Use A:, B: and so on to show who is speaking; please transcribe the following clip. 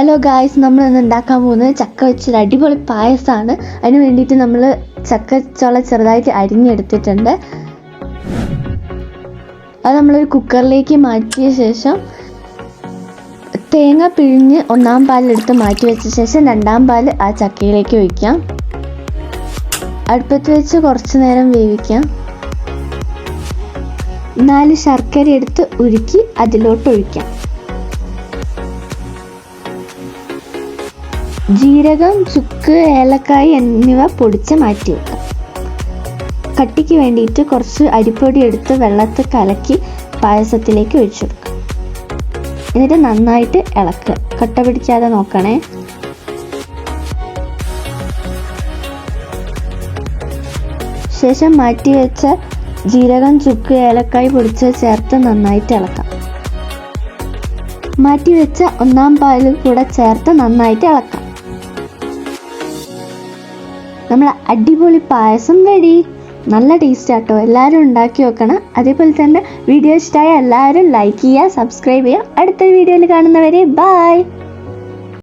A: Hello guys നമ്മൾ ഇന്ന് ഉണ്ടാക്കാൻ പോകുന്നത് ചക്ക വെച്ചൊരു അടിപൊളി പായസമാണ്. അതിന് വേണ്ടിയിട്ട് നമ്മൾ ചക്ക ചെറുതായിട്ട് അരിഞ്ഞെടുത്തിട്ടുണ്ട്. അത് നമ്മളൊരു കുക്കറിലേക്ക് മാറ്റിയ ശേഷം തേങ്ങ പിഴിഞ്ഞ് ഒന്നാം പാലെടുത്ത് മാറ്റി വെച്ച ശേഷം രണ്ടാം പാൽ ആ ചക്കയിലേക്ക് ഒഴിക്കാം. അടുപ്പത്ത് വെച്ച് കുറച്ച് നേരം വേവിക്കാം. നാല് ശർക്കര എടുത്ത് ഉരുക്കി അതിലോട്ട് ഒഴിക്കാം. ജീരകം ചുക്ക് ഏലക്കായ് എന്നിവ പൊടിച്ച് മാറ്റി വെക്കാം. കട്ടിക്ക് വേണ്ടിയിട്ട് കുറച്ച് അരിപ്പൊടി എടുത്ത് വെള്ളത്തിൽ കലക്കി പായസത്തിലേക്ക് ഒഴിച്ചു കൊടുക്കുക എന്നിട്ട് നന്നായിട്ട് ഇളക്കുക. കട്ട പിടിക്കാതെ നോക്കണേ. ശേഷം മാറ്റി വെച്ച ജീരകം ചുക്ക് ഏലക്കായ് പൊടിച്ച് ചേർത്ത് നന്നായിട്ട് ഇളക്കാം. മാറ്റി വെച്ച ഒന്നാം പാലും കൂടെ ചേർത്ത് നന്നായിട്ട് ഇളക്കാം. നമ്മൾ അടിപൊളി പായസം റെഡി നല്ല ടേസ്റ്റ് ആട്ടോ. എല്ലാവരും ഉണ്ടാക്കി വെക്കണം അതേപോലെ തന്നെ വീഡിയോ ഇഷ്ടമായ എല്ലാവരും ലൈക്ക് ചെയ്യുക സബ്സ്ക്രൈബ് ചെയ്യുക. അടുത്ത വീഡിയോയിൽ കാണുന്നവരെ ബായ്